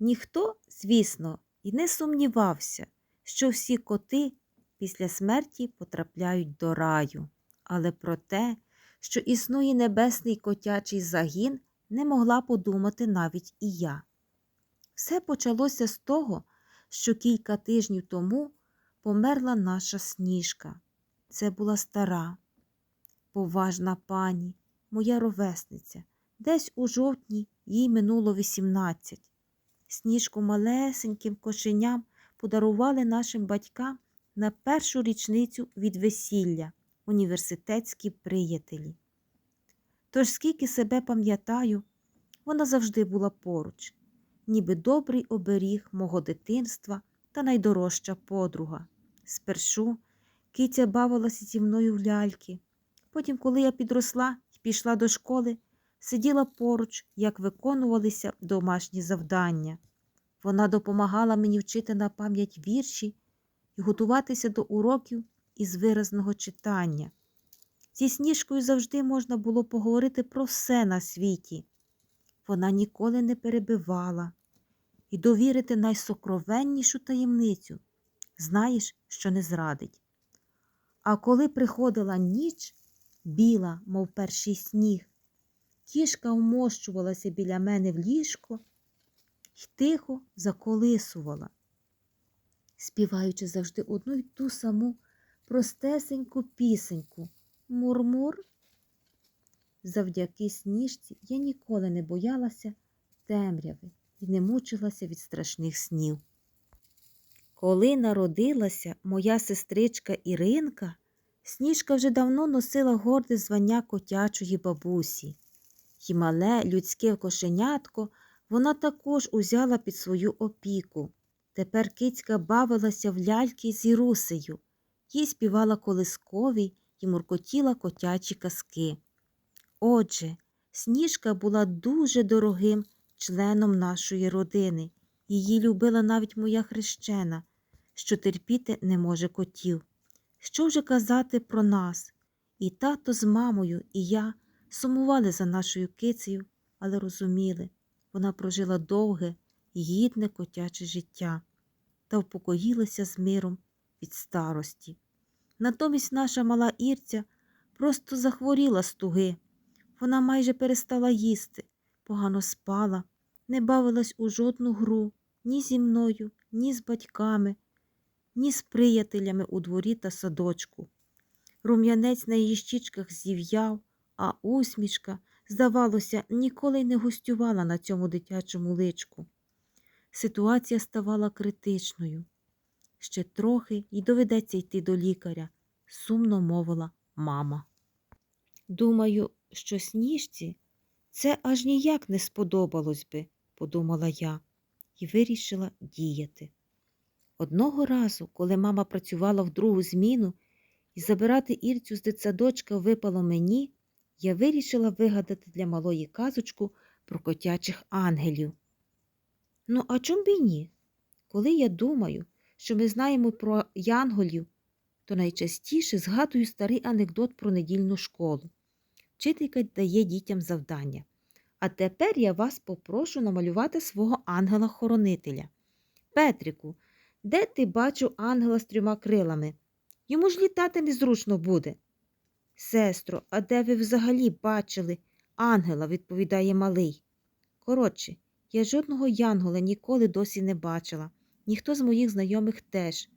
Ніхто, звісно, і не сумнівався, що всі коти після смерті потрапляють до раю, але про те, що існує небесний котячий загін, не могла подумати навіть і я. Все почалося з того, що кілька тижнів тому померла наша сніжка. Це була стара, поважна пані, моя ровесниця. Десь у жовтні їй минуло 18. Сніжку малесеньким кошеням подарували нашим батькам на першу річницю від весілля університетські приятелі. Тож, скільки себе пам'ятаю, вона завжди була поруч, ніби добрий оберіг мого дитинства та найдорожча подруга. Спершу киця бавилася зі мною в ляльки. Потім, коли я підросла і пішла до школи, сиділа поруч, як виконувалися домашні завдання. Вона допомагала мені вчити на пам'ять вірші і готуватися до уроків із виразного читання. Зі сніжкою завжди можна було поговорити про все на світі. Вона ніколи не перебивала і довірити найсокровеннішу таємницю знаєш, що не зрадить. А коли приходила ніч, біла, мов перший сніг, кішка вмощувалася біля мене в ліжко й тихо заколисувала, співаючи завжди одну й ту саму простесеньку пісеньку Мурмур. Завдяки сніжці я ніколи не боялася темряви і не мучилася від страшних снів. Коли народилася моя сестричка Іринка, Сніжка вже давно носила горде звання котячої бабусі. І мале людське кошенятко вона також узяла під свою опіку. Тепер кицька бавилася в ляльки з Ірусею, їй співала колискові і муркотіла котячі казки. Отже, Сніжка була дуже дорогим членом нашої родини. Її любила навіть моя хрещена, що терпіти не може котів. Що вже казати про нас? І тато з мамою, і я сумували за нашою кицею, але розуміли, вона прожила довге, гідне котяче життя та впокоїлася з миром від старості. Натомість наша мала Ірця просто захворіла з туги. Вона майже перестала їсти, погано спала, не бавилась у жодну гру ні зі мною, ні з батьками ні з приятелями у дворі та садочку. Рум'янець на її щічках зів'яв, а усмішка, здавалося, ніколи й не гостювала на цьому дитячому личку. Ситуація ставала критичною. Ще трохи і доведеться йти до лікаря, сумно мовила мама. Думаю, що сніжці це аж ніяк не сподобалось би, подумала я, і вирішила діяти. Одного разу, коли мама працювала в другу зміну і забирати Ірцю з дитсадочка випало мені, я вирішила вигадати для малої казочку про котячих ангелів. Ну, а чом би й ні? Коли я думаю, що ми знаємо про янголів, то найчастіше згадую старий анекдот про недільну школу. Вчителька дає дітям завдання. А тепер я вас попрошу намалювати свого ангела-хоронителя. Петрику, де ти бачив ангела з трьома крилами? Йому ж літати незручно буде. Сестро, а де ви взагалі бачили ангела, відповідає малий. Коротше, я жодного янгола ніколи досі не бачила, ніхто з моїх знайомих теж.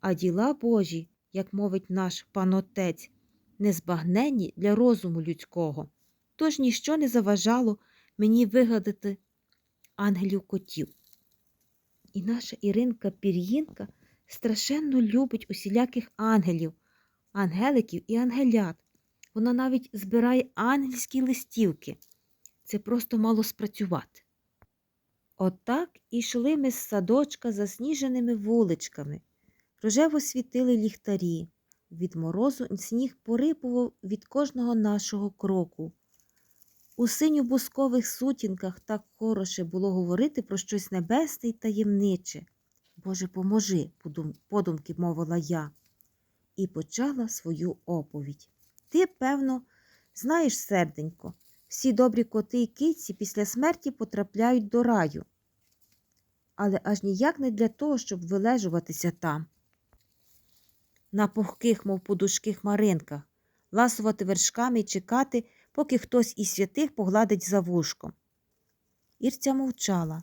А діла Божі, як мовить наш пан отець, незбагненні для розуму людського. Тож ніщо не заважало мені вигадати ангелів котів. І наша Іринка Пір'їнка страшенно любить усіляких ангелів, ангеликів і ангелят. Вона навіть збирає ангельські листівки. Це просто мало спрацювати. Отак ішли ми з садочка засніженими вуличками. Рожево світили ліхтарі. Від морозу сніг порипував від кожного нашого кроку. У синьо-бускових сутінках так хороше було говорити про щось небесне й таємниче. Боже, поможи, подумки мовила я, і почала свою оповідь. Ти, певно, знаєш, серденько, всі добрі коти й киці після смерті потрапляють до раю. але аж ніяк не для того, щоб вилежуватися там. На пухких, мов подушки хмаринках, ласувати вершками і чекати, поки хтось із святих погладить за вушком. Ірця мовчала.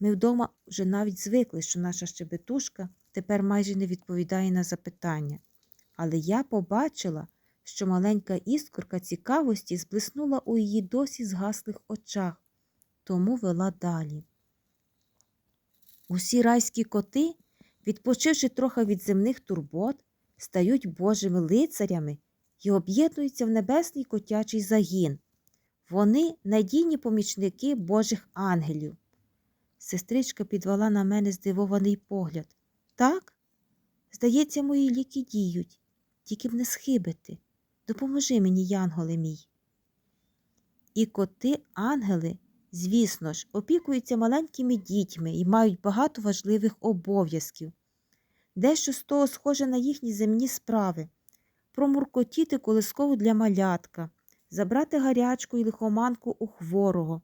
Ми вдома вже навіть звикли, що наша щебетушка тепер майже не відповідає на запитання. Але я побачила, що маленька іскорка цікавості зблиснула у її досі згаслих очах, тому вела далі. Усі райські коти, відпочивши трохи від земних турбот, стають божими лицарями і об'єднуються в небесний котячий загін. Вони надійні помічники Божих ангелів. Сестричка підвела на мене здивований погляд. Так? Здається, мої ліки діють, тільки б не схибити. Допоможи мені, янголе мій. І коти, ангели, звісно ж, опікуються маленькими дітьми і мають багато важливих обов'язків. Дещо з того схоже на їхні земні справи промуркотіти колискову для малятка, забрати гарячку і лихоманку у хворого,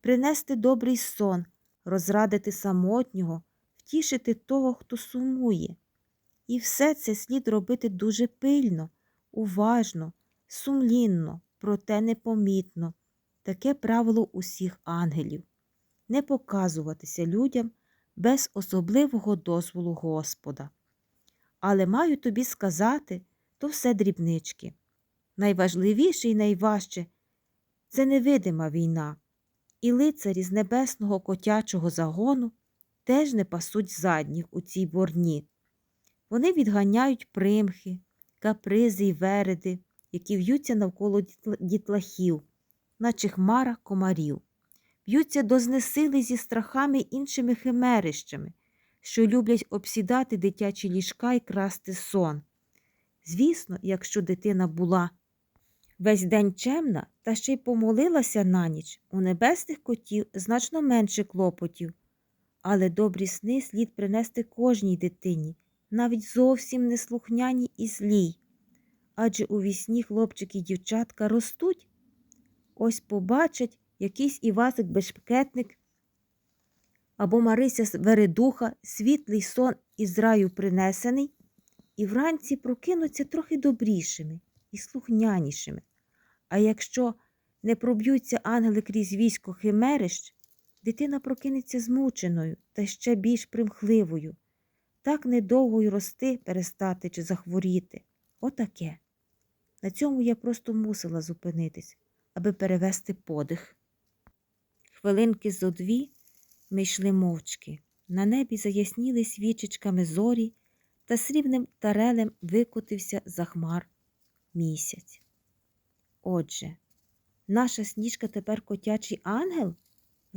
принести добрий сон, розрадити самотнього, втішити того, хто сумує. І все це слід робити дуже пильно, уважно, сумлінно, проте непомітно. Таке правило усіх ангелів не показуватися людям без особливого дозволу Господа. Але маю тобі сказати, то все дрібнички. Найважливіше і найважче це невидима війна, і лицарі з небесного котячого загону теж не пасуть задніх у цій борні. Вони відганяють примхи, капризи й вереди, які в'ються навколо дітлахів, наче хмара комарів, б'ються до знесили зі страхами іншими химерищами, що люблять обсідати дитячі ліжка й красти сон. Звісно, якщо дитина була весь день чемна та ще й помолилася на ніч, у небесних котів значно менше клопотів, але добрі сни слід принести кожній дитині, навіть зовсім неслухняній і злій. Адже у вісні хлопчики й дівчатка ростуть. Ось побачать якийсь Івасик бешкетник або Марися Вередуха, світлий сон із раю принесений, і вранці прокинуться трохи добрішими і слухнянішими. А якщо не проб'ються ангели крізь військо химерищ, дитина прокинеться змученою та ще більш примхливою, так недовго й рости, перестати чи захворіти. Отаке. На цьому я просто мусила зупинитись, аби перевести подих. Хвилинки зо дві ми йшли мовчки. На небі заясніли свічечками зорі, та срібним тарелем викотився за хмар місяць. Отже, наша сніжка тепер котячий ангел?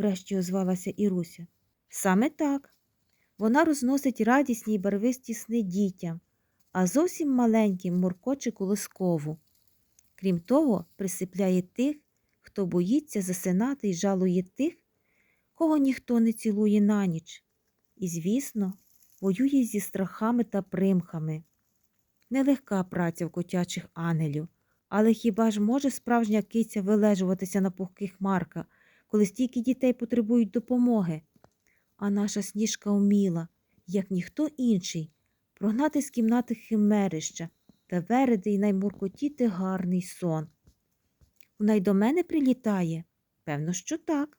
Врешті озвалася Іруся. Саме так. Вона розносить радісні й барвисті сни дітям, а зовсім маленьким муркоче колискову. Крім того, присипляє тих, хто боїться засинати й жалує тих, кого ніхто не цілує на ніч. І, звісно, воює зі страхами та примхами. Нелегка праця в котячих ангелів, але хіба ж може справжня киця вилежуватися на пухких хмарках, коли стільки дітей потребують допомоги? А наша сніжка вміла, як ніхто інший, прогнати з кімнати химерища та вереди й наймуркотіти гарний сон. Вона й до мене прилітає? Певно, що так.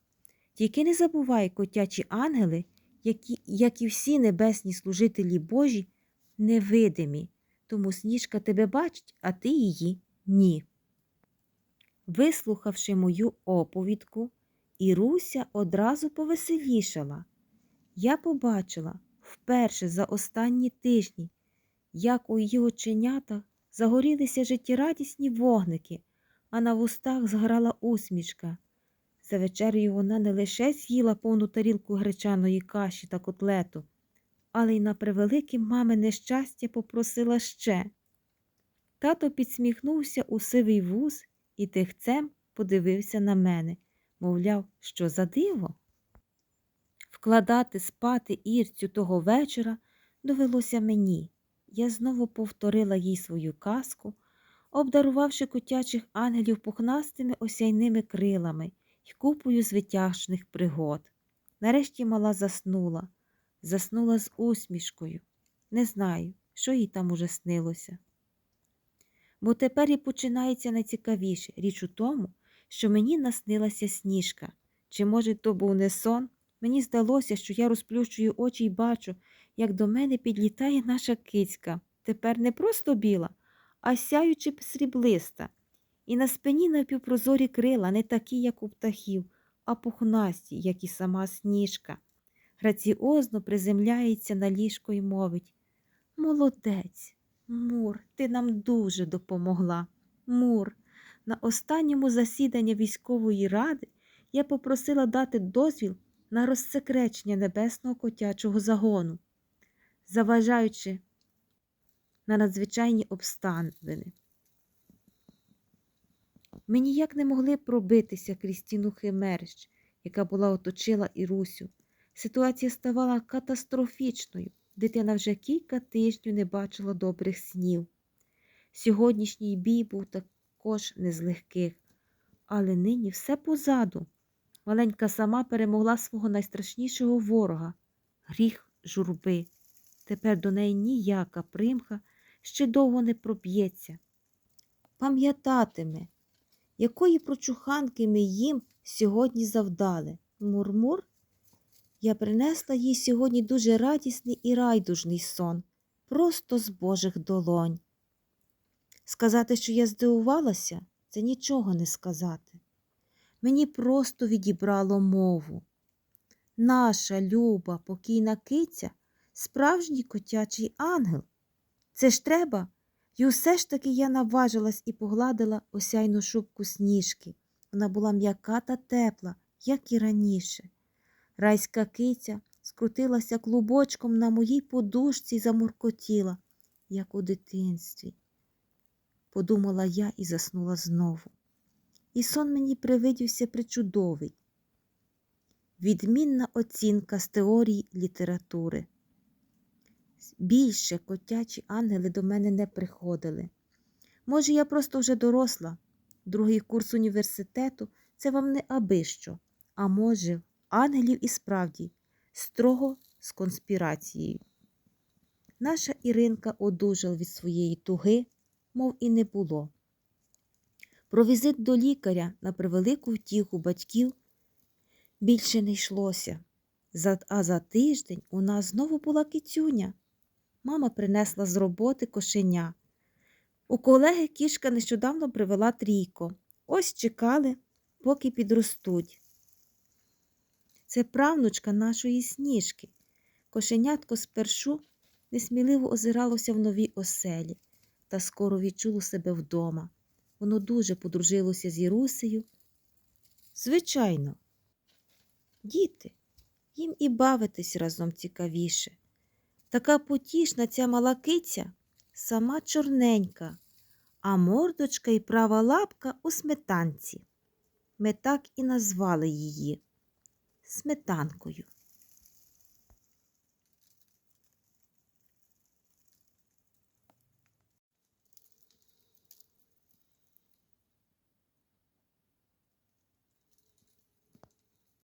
Тільки не забувай, котячі ангели, які, як і всі небесні служителі Божі, невидимі, тому сніжка тебе бачить, а ти її ні. Вислухавши мою оповідку, Іруся одразу повеселішала. Я побачила вперше за останні тижні, як у її оченятах загорілися життєрадісні вогники, а на вустах зграла усмішка. За вечерею вона не лише з'їла повну тарілку гречаної каші та котлету, але й на превелике мамине щастя попросила ще. Тато підсміхнувся у сивий вуз і тихцем подивився на мене, мовляв, що за диво. Вкладати спати Ірцю того вечора довелося мені. Я знову повторила їй свою казку, обдарувавши котячих ангелів пухнастими осяйними крилами й купою звитяжних пригод. Нарешті мала заснула, заснула з усмішкою. Не знаю, що їй там уже снилося. Бо тепер і починається найцікавіше. Річ у тому, що мені наснилася сніжка. Чи, може, то був не сон? Мені здалося, що я розплющую очі і бачу, як до мене підлітає наша кицька. Тепер не просто біла, а сяючи сріблиста. І на спині напівпрозорі крила, не такі, як у птахів, а пухнасті, як і сама сніжка. Граціозно приземляється на ліжко і мовить Молодець, Мур, ти нам дуже допомогла. Мур, на останньому засіданні військової ради я попросила дати дозвіл на розсекречення небесного котячого загону, заважаючи на надзвичайні обставини. Ми ніяк не могли пробитися крізь стіну химерищ, яка була оточила Ірусю. Ситуація ставала катастрофічною. Дитина вже кілька тижнів не бачила добрих снів. Сьогоднішній бій був також не з легких, але нині все позаду. Маленька сама перемогла свого найстрашнішого ворога гріх журби. Тепер до неї ніяка примха ще довго не проб'ється. Пам'ятатиме, якої прочуханки ми їм сьогодні завдали. Мурмур? Я принесла їй сьогодні дуже радісний і райдужний сон, просто з Божих долонь. Сказати, що я здивувалася, це нічого не сказати. Мені просто відібрало мову. Наша люба, покійна киця, справжній котячий ангел. Це ж треба. І усе ж таки я наважилась і погладила осяйну шубку сніжки. Вона була м'яка та тепла, як і раніше. Райська киця скрутилася клубочком на моїй подушці і замуркотіла, як у дитинстві. Подумала я і заснула знову. І сон мені привидівся причудовий. Відмінна оцінка з теорії літератури. Більше котячі ангели до мене не приходили. Може, я просто вже доросла, другий курс університету це вам не аби що, а може, ангелів і справді строго з конспірацією. Наша Іринка одужала від своєї туги, мов і не було. Про візит до лікаря на превелику втіху батьків більше не йшлося. А за тиждень у нас знову була кицюня. Мама принесла з роботи кошеня. У колеги кішка нещодавно привела трійко. Ось чекали, поки підростуть. Це правнучка нашої сніжки. Кошенятко спершу несміливо озиралося в новій оселі та скоро відчуло себе вдома. Воно дуже подружилося з Ірусею. Звичайно, діти, їм і бавитись разом цікавіше. Така потішна ця мала киця, сама чорненька, а мордочка і права лапка у сметанці. Ми так і назвали її сметанкою.